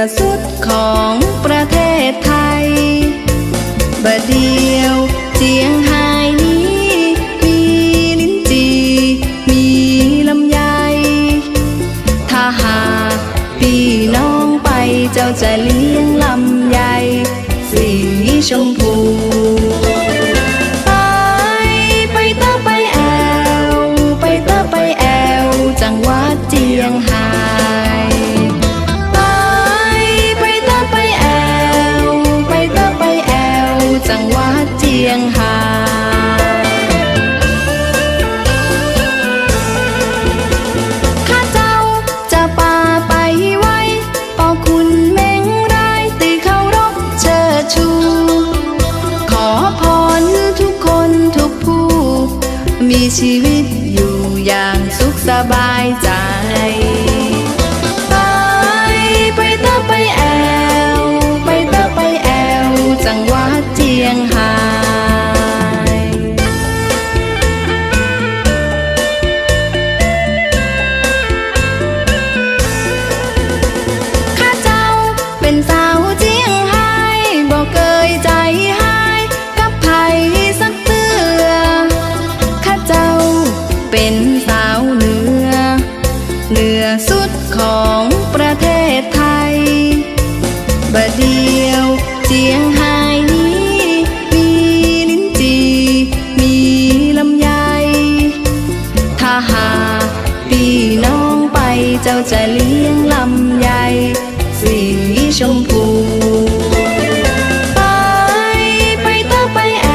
อสุดของประเทศไทยบะเดียวเจียงไฮ้นี้ มีลิ้นจีมีลำไย ถ้าหากพี่น้องไปเจ้าจะเลี้ยงลำไยสีชมพู ชีวิตอยู่อย่างสุขสบายใจ ไปไปเตอไปแอว ไปเตอไปแอว จังหวัดเจียงไฮ้ข้าเจ้าเป็นสา เจียงไฮ้นี้มีลิ้นจีมีลำไยถ้าหากพี่น้องไปเจ้าจะเลี้ยงลำไยสีชมพูไปไปตอไปแอ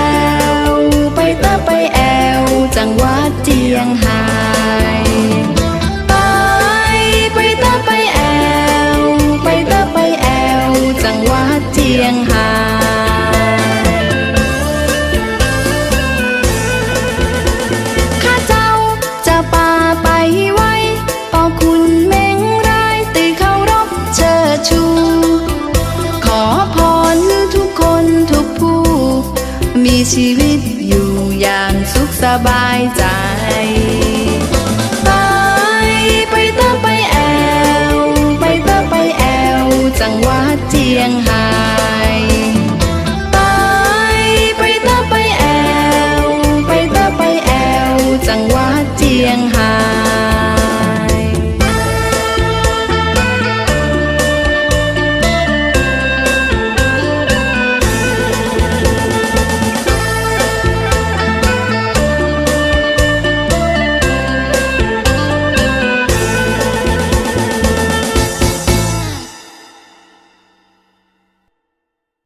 วไปตอไปแอวจังหวัดเจียงไฮ้ วัดเจียงไฮ้ข้าเจ้าจะปาไปไว้ปอคุณเม้งรายตีเคารพเชิดชู ขอพรทุกคนทุกผู้ มีชีวิตอยู่อย่างสุขสบายใจ ไปเตอไปแอว ไปเตอไปแอว จังหวัดเจียงไฮ้